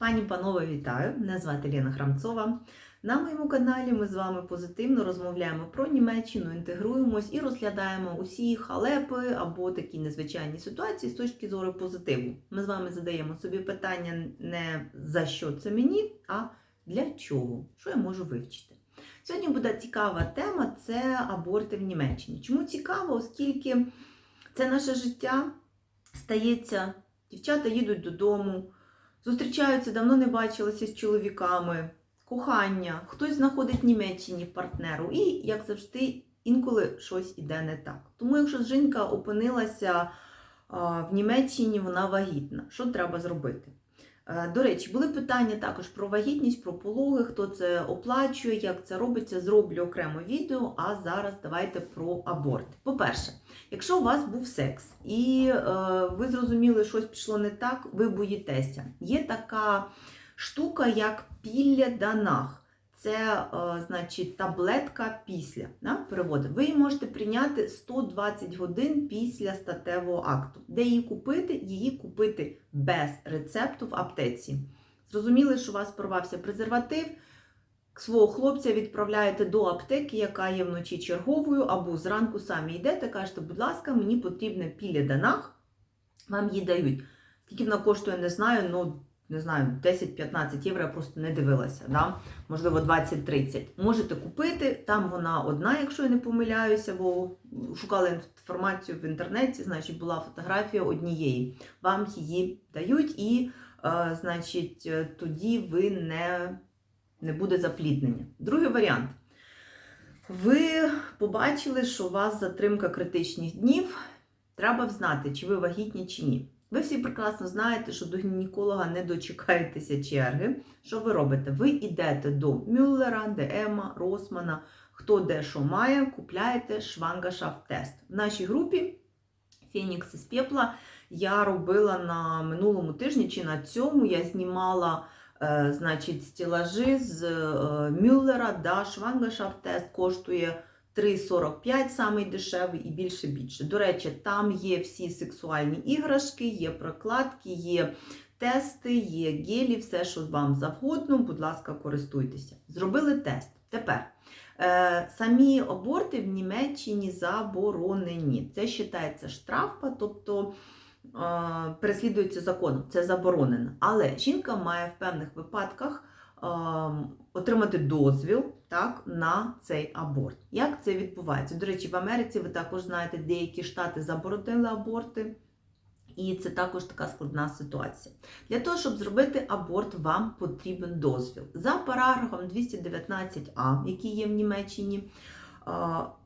Пані панове, вітаю! Мене звати Лена Храмцова. На моєму каналі ми з вами позитивно розмовляємо про Німеччину, інтегруємось і розглядаємо усі халепи або такі незвичайні ситуації з точки зору позитиву. Ми з вами задаємо собі питання не за що це мені, а для чого, що я можу вивчити. Сьогодні буде цікава тема це аборти в Німеччині. Чому цікаво? Оскільки це наше життя стається, дівчата їдуть додому. Зустрічаються, давно не бачилися з чоловіками, кохання, хтось знаходить в Німеччині партнеру, і, як завжди, інколи щось іде не так. Тому, якщо жінка опинилася в Німеччині, вона вагітна. Що треба зробити? Е, До речі, були питання також про вагітність, про пологи, хто це оплачує, як це робиться. Зроблю окремо відео. А зараз давайте про аборт. По-перше, якщо у вас був секс і е, ви зрозуміли, щось пішло не так, ви боїтеся. Є така штука, як пілля данах. Це, е, значить, таблетка після. Да? Переводимо. Ви її можете прийняти 120 годин після статевого акту. Де її купити? Її купити без рецепту в аптеці. Зрозуміли, що у вас порвався презерватив. Свого хлопця відправляєте до аптеки, яка є вночі черговою, або зранку самі йдете, кажете, будь ласка, мені потрібна піля данах, вам її дають. Скільки вона коштує, не знаю, ну не знаю, 10-15 євро, я просто не дивилася, да? можливо, 20-30. Можете купити, там вона одна, якщо я не помиляюся, бо шукала інформацію в інтернеті, значить, була фотографія однієї. Вам її дають, і, е, значить, е, тоді ви не, не буде запліднення. Другий варіант. Ви побачили, що у вас затримка критичних днів. Треба знати, чи ви вагітні, чи ні. Ви всі прекрасно знаєте, що до гінеколога не дочекаєтеся черги. Що ви робите? Ви йдете до Мюллера, ДМа, Росмана, хто де що має, купляєте швангашафт-тест. В нашій групі Фенікс із пепла я робила на минулому тижні чи на цьому я знімала е, значить, стелажі з е, Мюллера, да, швангашафт-тест коштує 3,45 самий дешевий і більше більше. До речі, там є всі сексуальні іграшки, є прокладки, є тести, є гелі, все, що вам завгодно, будь ласка, користуйтеся. Зробили тест. Тепер е, самі аборти в Німеччині заборонені. Це вважається штрафа, тобто е, переслідується законом, це заборонено. Але жінка має в певних випадках отримати дозвіл так, на цей аборт. Як це відбувається? До речі, в Америці ви також знаєте, деякі штати заборонили аборти. І це також така складна ситуація. Для того, щоб зробити аборт, вам потрібен дозвіл. За параграфом 219а, який є в Німеччині,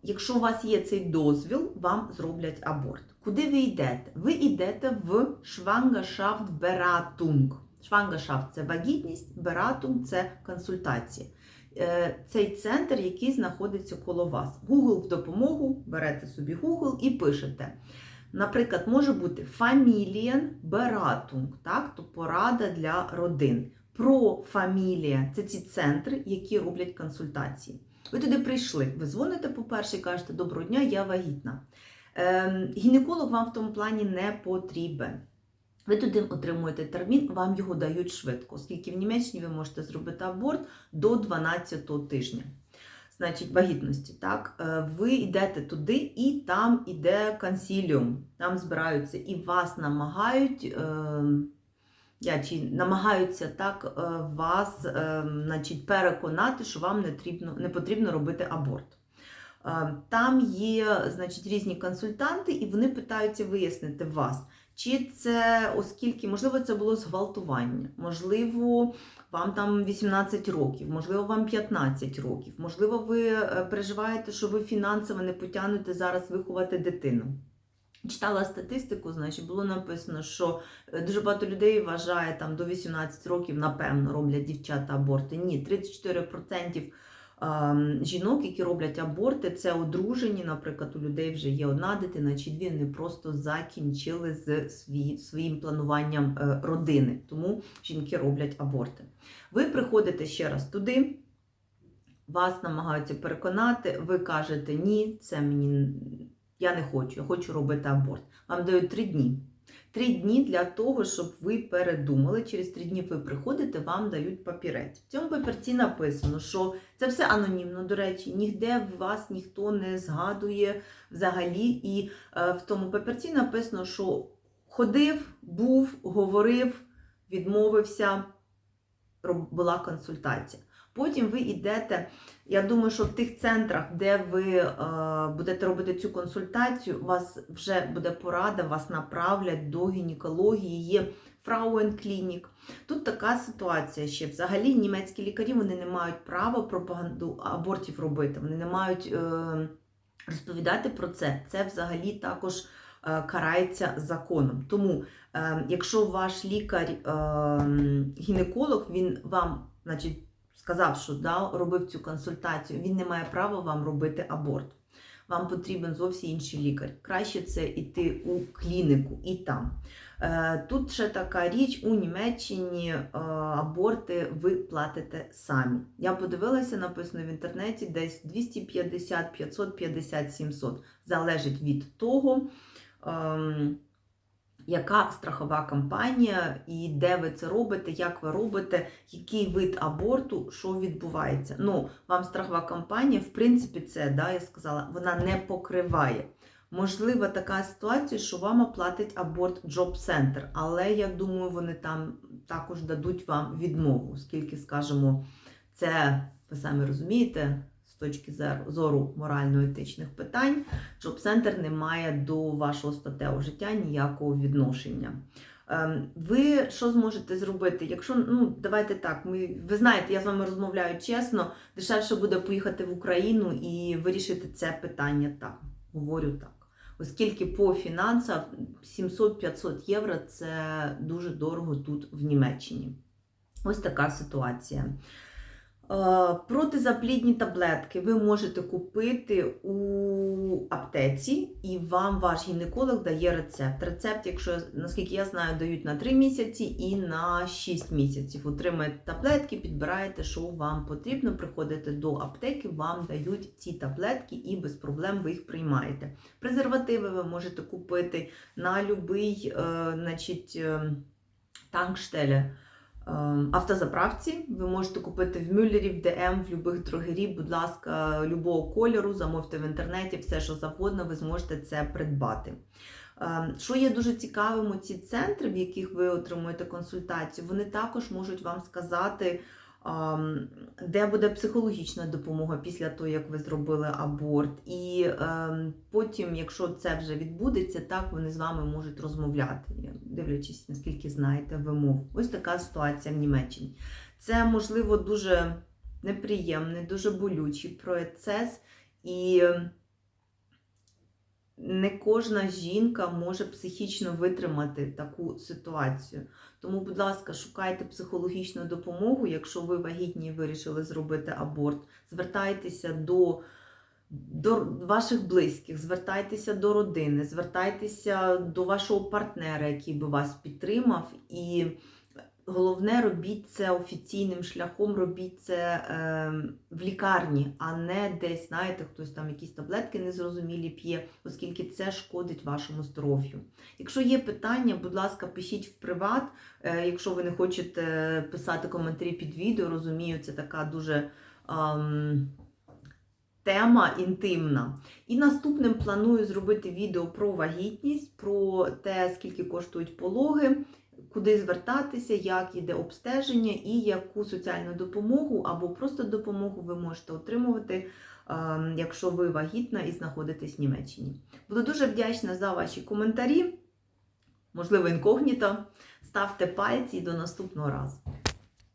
якщо у вас є цей дозвіл, вам зроблять аборт. Куди ви йдете? Ви йдете в Schwangerschaft-Beratung. Schwangerschaft – це вагітність, Beratung – це консультація. Е, Цей центр, який знаходиться коло вас. Google в допомогу, берете собі Google і пишете. Наприклад, може бути Familienberatung, так, то порада для родин. Про фамілія це ці центри, які роблять консультації. Ви туди прийшли, ви дзвоните, по-перше, і кажете, доброго дня, я вагітна. Ем, гінеколог вам в тому плані не потрібен. Ви туди отримуєте термін, вам його дають швидко, оскільки в Німеччині ви можете зробити аборт до 12 тижня. Значить, вагітності, так, Е, ви йдете туди, і там іде консіліум, там збираються і вас намагають, е, я, чи намагаються так е, вас е, значить, переконати, що вам не потрібно, не потрібно робити аборт. Е, Там є значить, різні консультанти, і вони питаються вияснити вас. Чи це, оскільки, можливо, це було зґвалтування, можливо, вам там 18 років, можливо, вам 15 років, можливо, ви е, переживаєте, що ви фінансово не потягнете зараз виховати дитину. Читала статистику, значить, було написано, що е, дуже багато людей вважає там до 18 років, напевно, роблять дівчата аборти. Ні, 34% ем, жінок, які роблять аборти, це одружені, наприклад, у людей вже є одна дитина чи дві, вони просто закінчили з своїм плануванням е, родини. Тому жінки роблять аборти. Ви приходите ще раз туди, вас намагаються переконати, ви кажете, ні, це мені. Я не хочу, я хочу робити аборт. Вам дають три дні. Три дні для того, щоб ви передумали. Через три дні ви приходите, вам дають папірець. В цьому папірці написано, що це все анонімно, до речі, ніде вас ніхто не згадує взагалі. І е, в тому папірці написано, що ходив, був, говорив, відмовився, була консультація. Потім ви йдете. Я думаю, що в тих центрах, де ви е, будете робити цю консультацію, у вас вже буде порада, вас направлять до гінекології. Є Фрауенклінік. Тут така ситуація ще. Взагалі німецькі лікарі вони не мають права пропаганду абортів робити. Вони не мають е, розповідати про це. Це взагалі також е, карається законом. Тому, е, якщо ваш лікар-гінеколог, він вам, значить, сказав, що да, робив цю консультацію, він не має права вам робити аборт. Вам потрібен зовсім інший лікар. Краще це йти у клініку і там. Е, Тут ще така річ, у Німеччині е, аборти ви платите самі. Я подивилася, написано в інтернеті, десь 250, 550, 700. Залежить від того, ем, яка страхова компанія і де ви це робите, як ви робите, який вид аборту, що відбувається. Ну, вам страхова компанія, в принципі, це, да, я сказала, вона не покриває. Можлива така ситуація, що вам оплатить аборт Job Center, але я думаю, вони там також дадуть вам відмову, оскільки, скажімо, це, ви самі розумієте, з точки зору морально-етичних питань, Center не має до вашого статевого життя ніякого відношення. Ем, Ви що зможете зробити? Якщо, ну, давайте так, ми, ви знаєте, я з вами розмовляю чесно, дешевше буде поїхати в Україну і вирішити це питання так. Говорю так. Оскільки по фінансах 700-500 євро це дуже дорого тут в Німеччині. Ось така ситуація. Е, Протизаплідні таблетки ви можете купити у аптеці, і вам ваш гінеколог дає рецепт. Рецепт, якщо наскільки я знаю, дають на 3 місяці і на 6 місяців. Отримаєте таблетки, підбираєте, що вам потрібно. Приходите до аптеки, вам дають ці таблетки, і без проблем ви їх приймаєте. Презервативи ви можете купити на будь-який значить, е, танкштелі. Ем, Автозаправці ви можете купити в Мюллері, в ДМ, в будь-яких дрогерів, будь ласка, любого кольору, замовте в інтернеті, все, що завгодно, ви зможете це придбати. Ем, Що є дуже цікавим, ці центри, в яких ви отримуєте консультацію, вони також можуть вам сказати, ем, де буде психологічна допомога після того, як ви зробили аборт. І ем, потім, якщо це вже відбудеться, так вони з вами можуть розмовляти, дивлячись, наскільки знаєте вимов. Ось така ситуація в Німеччині. Це, можливо, дуже неприємний, дуже болючий процес. І не кожна жінка може психічно витримати таку ситуацію. Тому, будь ласка, шукайте психологічну допомогу, якщо ви вагітні вирішили зробити аборт. Звертайтеся до, до ваших близьких, звертайтеся до родини, звертайтеся до вашого партнера, який би вас підтримав. І головне, робіть це офіційним шляхом, робіть це е, в лікарні, а не десь, знаєте, хтось там якісь таблетки незрозумілі п'є, оскільки це шкодить вашому здоров'ю. Якщо є питання, будь ласка, пишіть в приват. Е, якщо ви не хочете писати коментарі під відео, розумію, це така дуже. Ем, Тема інтимна. І наступним планую зробити відео про вагітність, про те, скільки коштують пологи, куди звертатися, як іде обстеження і яку соціальну допомогу або просто допомогу ви можете отримувати, ем, якщо ви вагітна і знаходитесь в Німеччині. Буду дуже вдячна за ваші коментарі, можливо, інкогніто. Ставте пальці і до наступного разу.